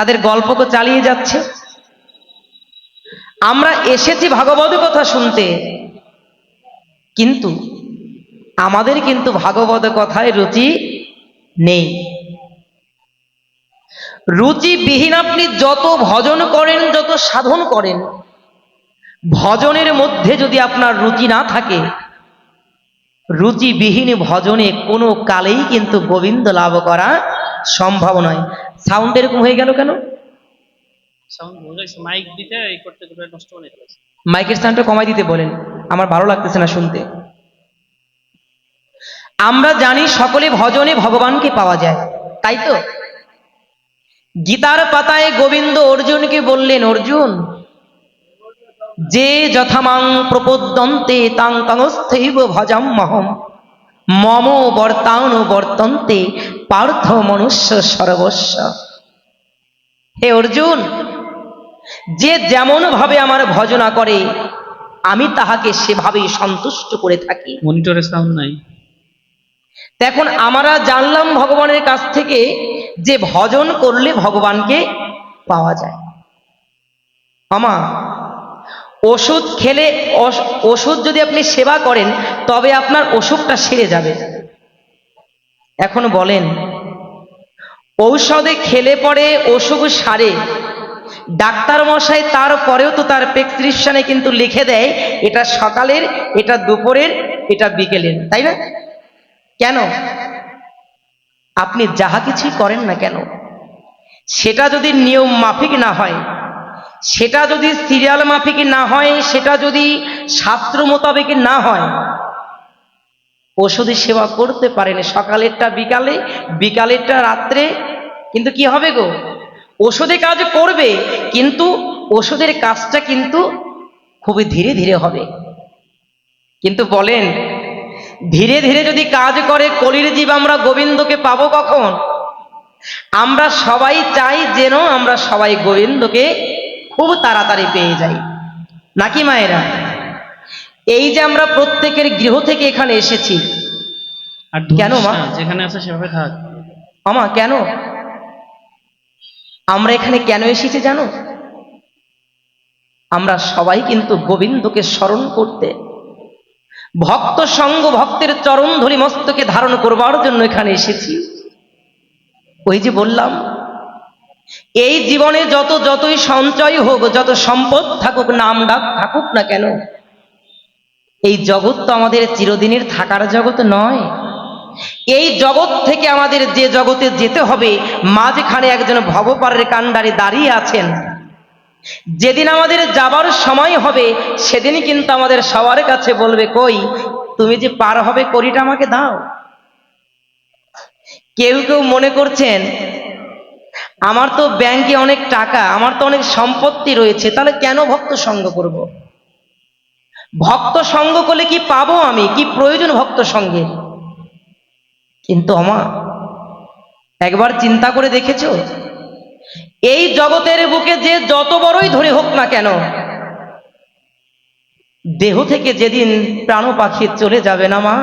তাদের গল্পকে চালিয়ে যাচ্ছে। আমরা এসেছি ভাগবত কথা শুনতে। কিন্তু আমাদের কিন্তু ভাগবত কথায় রুচি নেই। রুচিবিহীন আপনি যত ভজন করেন, যত সাধন করেন, ভজনের মধ্যে যদি আপনার রুচি না থাকে, রুচিবিহীন ভজনে কোনো কালেই কিন্তু গোবিন্দ লাভ করা সম্ভব নয়। সাউন্ড এরকম হয়ে গেল কেন? সাউন্ড মাইক দিতে এই করতে করতে নষ্ট করে ফেলেছে মাইকের স্থানটা কমাই দিতে বলেন আমার ভালো লাগতেছে না শুনতে। আমরা জানি সকলে ভজনে ভগবানকে পাওয়া যায় তাই তো? গীতার পাতায় গোবিন্দ অর্জুনকে বললেন অর্জুন যে যথামাং প্রপদ্যন্তে তাং তাংস্থৈব ভজাম মহম। মম বর্তান বর্তন্তে পার্থ মনুষ্য সর্বস্ব। হে অর্জুন যে যেমন ভাবে আমার ভজনা করে আমি তাহাকে সেভাবেই সন্তুষ্ট করে থাকি। মনিটরে সাউন্ড নাই। দেখুন আমরা জানলাম ভগবানের কাছ থেকে যে ভজন করলে ভগবানকে পাওয়া যায়। আমা ওষুধ খেলে ওষুধ যদি আপনি সেবা করেন, তবে আপনার অসুখটা সেরে যাবে। এখন বলেন, ঔষধে খেলে পরে অসুখ সারে ডাক্তার মশাই তারপরেও তো তার প্রেসক্রিপশনে কিন্তু লিখে দেয়, এটা সকালের, এটা দুপুরের, এটা বিকেলের, তাই না? কেন? আপনি যাহা কিছুই করেন না কেন, সেটা যদি নিয়ম মাফিক না হয় সেটা যদি সিরিয়াল মাফিক না হয়, সেটা যদি শাস্ত্র মোতাবেক না হয়, ওষুধের সেবা করতে পারেন সকালেরটা বিকালে, বিকালেরটা রাত্রে, কিন্তু কি হবে গো? ওষুধে কাজ করবে, কিন্তু ওষুধের কাজটা কিন্তু খুবই ধীরে ধীরে হবে। কিন্তু বলেন, ধীরে ধীরে যদি কাজ করে, কলির জীব আমরা গোবিন্দকে পাবো কখন? আমরা সবাই চাই যেন আমরা সবাই গোবিন্দকে খুব তাড়াতাড়ি পেয়ে যাই। নাকি মায়েরা? এই যে আমরা প্রত্যেকের গৃহ থেকে এখানে এসেছি। আর কেন, মা? যেখানে আছে সেভাবে থাক। আমা কেন? আমরা এখানে কেন এসেছি জানো? আমরা সবাই কিন্তু গোবিন্দকে স্মরণ করতে ভক্ত সঙ্গ ভক্তের চরণ ধরি মস্তকে ধারণ করবার জন্য এখানে এসেছি। ওই যে বললাম এই জীবনে যত যতই সঞ্চয় হোক, যত সম্পদ থাকুক, নাম ডাক থাকুক না কেন, এই জগৎ তো আমাদের চিরদিনের থাকার জগৎ নয়। এই জগৎ থেকে আমাদের যে জগতে যেতে হবে, মাঝখানে একজন ভবপারের কাণ্ডারে দাঁড়িয়ে আছেন। যেদিন আমাদের যাবার সময় হবে সেদিন কিন্তু আমাদের সবার কাছে বলবে, কই, তুমি যে পার হবে করিটা আমাকে দাও। কেউ কেউ মনে করছেন আমার তো ব্যাংকে অনেক টাকা, আমার তো অনেক সম্পত্তি রয়েছে, তাহলে কেন ভক্ত সঙ্গ করব? ভক্ত সঙ্গ করলে কি পাবো আমি? কি প্রয়োজন ভক্ত সঙ্গে? কিন্তু আমার একবার চিন্তা করে দেখেছ? এই জগতের বুকে যে যত বড়ই ধরে হোক না কেন, দেহ থেকে যেদিন প্রাণ পাখি চলে যাবে না মা,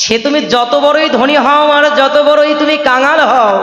সে তুমি যত বড়ই ধনী হও, আর যত বড়ই তুমি কাঙাল হও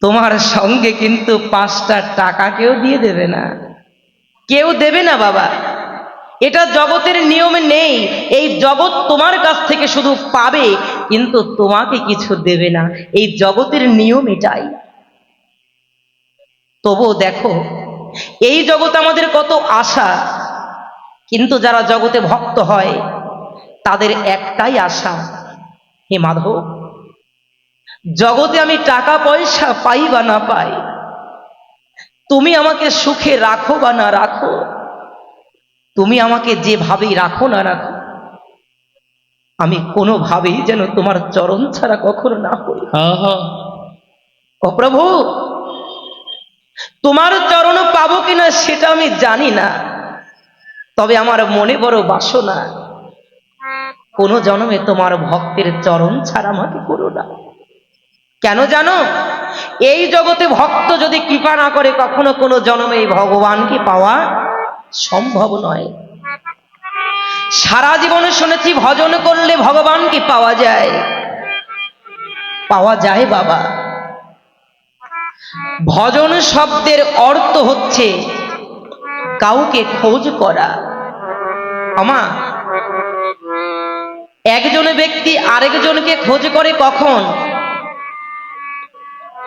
তোমার সঙ্গে কিন্তু পাঁচটা টাকা কেউ দিয়ে দেবে না। কেউ দেবে না বাবা। এটা জগতের নিয়মে নেই। এই জগৎ তোমার কাছ থেকে শুধু পাবে, কিন্তু তোমাকে কিছু দেবে না। এই জগতের নিয়ম এটাই। তবু দেখো, এই জগৎ আমাদের কত আশা, কিন্তু যারা জগতে ভক্ত হয়, তাদের একটাই আশা। হে মাধব জগতে আমি টাকা পয়সা পাই বা না পাই তুমি আমাকে সুখে রাখো বা না রাখো তুমি আমাকে যেভাবেই রাখো না রাখো আমি কোনোভাবেই যেন তোমার চরণ ছাড়া কখনো না হই হ্যাঁ হ্যাঁ ও প্রভু তোমার চরণ পাবো কিনা সেটা আমি জানি না তবে আমার মনে বড় বাসনা কোনো জন্মে তোমার ভক্তের চরণ ছাড়া আমাকে করো না। কেন জানো? এই জগতে ভক্ত যদি কৃপা না করে, কখনো কোনো জন্মে ভগবানকে পাওয়া সম্ভব নয়। সারা জীবনে শুনেছি, ভজন করলে ভগবানকে পাওয়া যায়। পাওয়া যায় বাবা। ভজন শব্দের অর্থ হচ্ছে কাউকে খোঁজ করা। আমা, একজন ব্যক্তি আরেকজনকে খোঁজ করে কখন?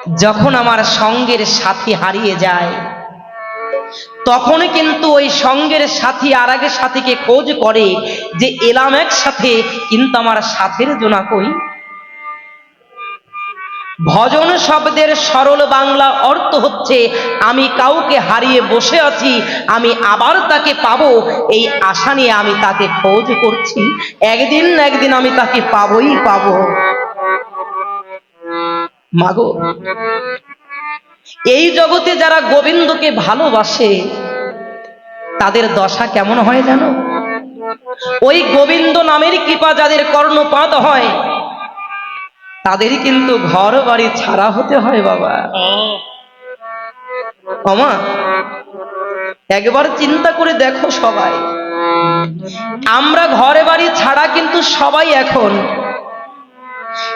যখন আমার সঙ্গের সাথী হারিয়ে যায় তখন কিন্তু ওই সঙ্গের সাথী আর এক সাথীকে খোঁজ করে যে এলাম একসাথে, কিন্তু আমার সাথের জোনা কই? ভজন শব্দের সরল বাংলা অর্থ হচ্ছে, আমি কাউকে হারিয়ে বসে আছি, আমি আবার তাকে পাবো, এই আশা নিয়ে আমি তাকে খোঁজ করছি। একদিন একদিন আমি তাকে পাবই পাবো। মাগো, এই জগতে যারা গোবিন্দকে ভালোবাসে, তাদের দশা কেমন হয় জানো? ওই গোবিন্দ নামের কৃপা যাদের কর্ণপাত হয় তাদের কিন্তু ঘর বাড়ি ছাড়া হতে হয় বাবা। আমা একবার চিন্তা করে দেখো সবাই। আমরা ঘরে বাড়ি ছাড়া কিন্তু সবাই এখন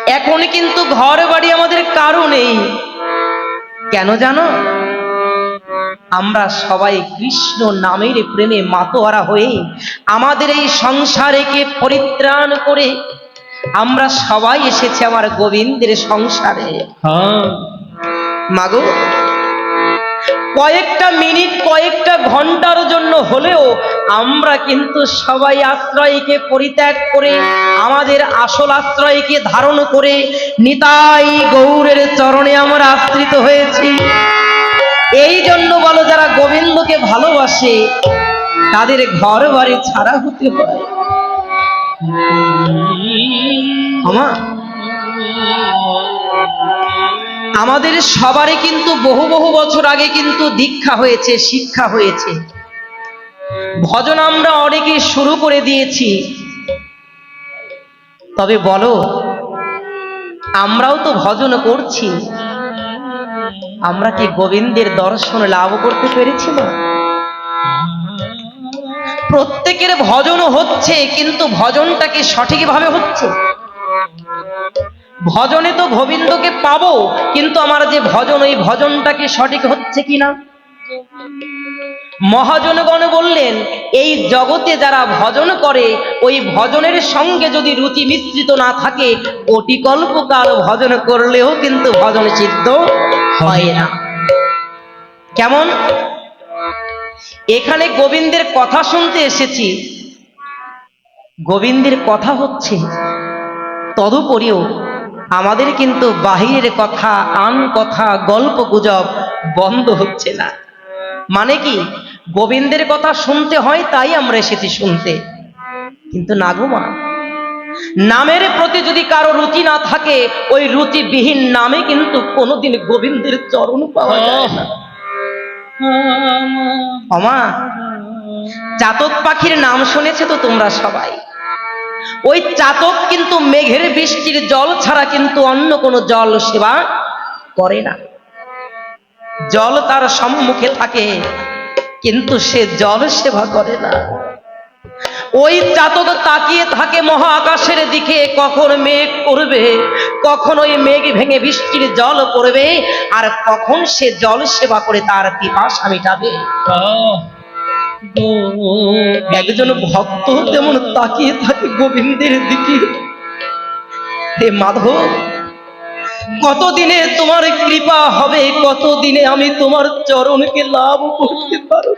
এখন কিন্তু ঘর বাড়ি আমাদের কারও নেই। কেন জানো? আমরা সবাই কৃষ্ণ নামের প্রেমে মাতোয়ারা হয়ে আমাদের এই সংসারেকে পরিত্রাণ করে আমরা সবাই এসেছি আমার গোবিন্দের সংসারে। হ্যাঁ। মাগো কয়েকটা মিনিট কয়েকটা জন্য হলেও আমরা কিন্তু সবাই আশ্রয়কে পরিত্যাগ করে, আমাদের আসল আশ্রয়কে ধারণ করে নিতাই গৌরের চরণে আমরা আশ্রিত হয়েছি। এই জন্য বলো, যারা গোবিন্দকে ভালোবাসে, তাদের ঘর বাড়ি ছাড়া হতে হয়। আমাদের সবারই কিন্তু বহু বহু বছর আগে কিন্তু দীক্ষা হয়েছে, শিক্ষা হয়েছে। ভজন আমরা অনেকে শুরু করে দিয়েছি। তবে বলো, আমরাও তো ভজন করছি। আমরা কি গোবিন্দের দর্শন লাভ করতে পেরেছি না? প্রত্যেকের ভজন হচ্ছে, কিন্তু ভজনটা কি সঠিকভাবে হচ্ছে? ভজনে তো গোবিন্দকে পাবো, কিন্তু আমার যে ভজন, ওই ভজনটা কি সঠিক হচ্ছে কিনা? মহাজনগণ বললেন, এই জগতে যারা ভজন করে, ওই ভজনের সঙ্গে যদি রুচি মিশ্রিত না থাকে কোটি কল্পকাল ভজন করলেও কিন্তু ভজন সিদ্ধ হয় না। কেমন? এখানে গোবিন্দের কথা শুনতে এসেছি। গোবিন্দের কথা হচ্ছে, তদুপরিও আমাদের কিন্তু বাহিরের কথা, আন কথা, গল্প গুজব বন্ধ হচ্ছে না। মানে কি? গোবিন্দের কথা শুনতে হয়, তাই আমরা এসেছি শুনতে। কিন্তু না গো মা, নামের প্রতি যদি কারও রুচি না থাকে, ওই রুচিবিহীন নামে কিন্তু কোনোদিন গোবিন্দের চরণ পাওয়া যায় না। অমা চাতক পাখির নাম শুনেছে তো তোমরা সবাই। ওই চাতক কিন্তু মেঘের বৃষ্টির জল ছাড়া কিন্তু অন্য কোনো জল সেবা করে না। জল তার সম্মুখে থাকে, কিন্তু সে জল সেবা করে না। ওই চাতক তাকিয়ে থাকে মহা আকাশের দিকে, কখন মেঘ করবে, কখন ওই মেঘ ভেঙে বৃষ্টির জল পড়বে, আর কখন সে জল সেবা করে তার পিপাসা মিটাবে। একজন ভক্ত তেমন তাকিয়ে থাকে গোবিন্দের দিকে। মাধব কতদিনে তোমার কৃপা হবে? কতদিনে আমি তোমার চরণকে লাভ করতে পারব?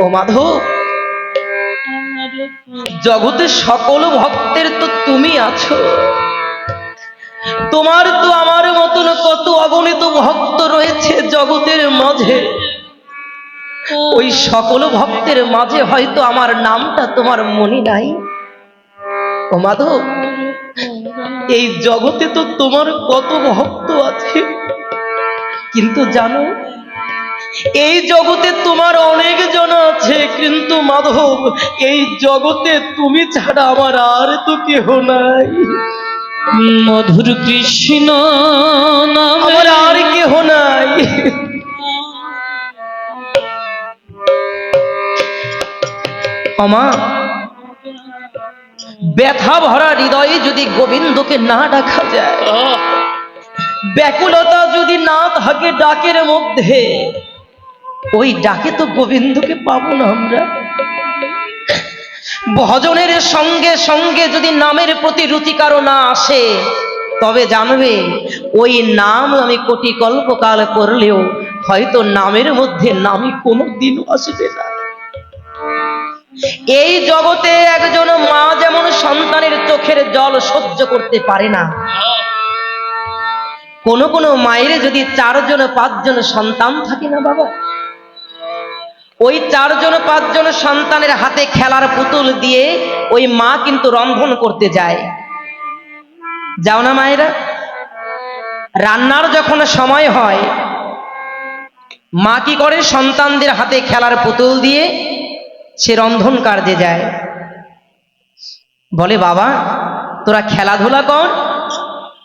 ও মাধব জগতের সকল ভক্তের তো তুমি আছো। তোমার তো আমার মতন কত অগণিত ভক্ত রয়েছে জগতের মাঝে। ওই সকল ভক্তের মাঝে হয়তো আমার নামটা তোমার মনে নাই। ও মাধব এই জগতে তো তোমার কত ভক্ত আছে। কিন্তু জানো এই জগতে তোমার অনেক জন আছে কিন্তু মাধব এই জগতে তুমি ছাড়া আমার আর তো কেহ নাই। মধুর কৃষ্ণ আমার আর কেহ নাই। অমা ব্যথা ভরা হৃদয়ে যদি গোবিন্দকে না ডাকা যায়, ব্যাকুলতা যদি না থাকে ডাকের মধ্যে, ওই ডাকে তো গোবিন্দকে পাবো না আমরা। ভজনের সঙ্গে সঙ্গে যদি নামের প্রতি রুচি কারও না আসে, তবে জানবে ওই নাম আমি কোটি কল্পকাল করলেও হয়তো নামের মধ্যে নামই কোনোদিনও আসবে না। এই জগতে একজন জল সহ্য করতে পারে না। কোন কোন মায়ের যদি চারজন পাঁচজন সন্তান থাকে না বাবা, ওই চারজন পাঁচজন সন্তানের হাতে খেলার পুতুল দিয়ে ওই মা কিন্তু রন্ধন করতে যায়। যাও না মায়েরা, রান্নার যখন সময় হয়, মা কি করে সন্তানদের হাতে খেলার পুতুল দিয়ে সে রন্ধন কার্যে যায়। বলে, বাবা তোরা খেলাধুলা কর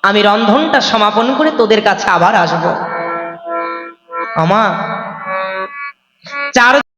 আমি রন্ধনটা সমাপন করে তোদের কাছে আবার আসব। আমা চার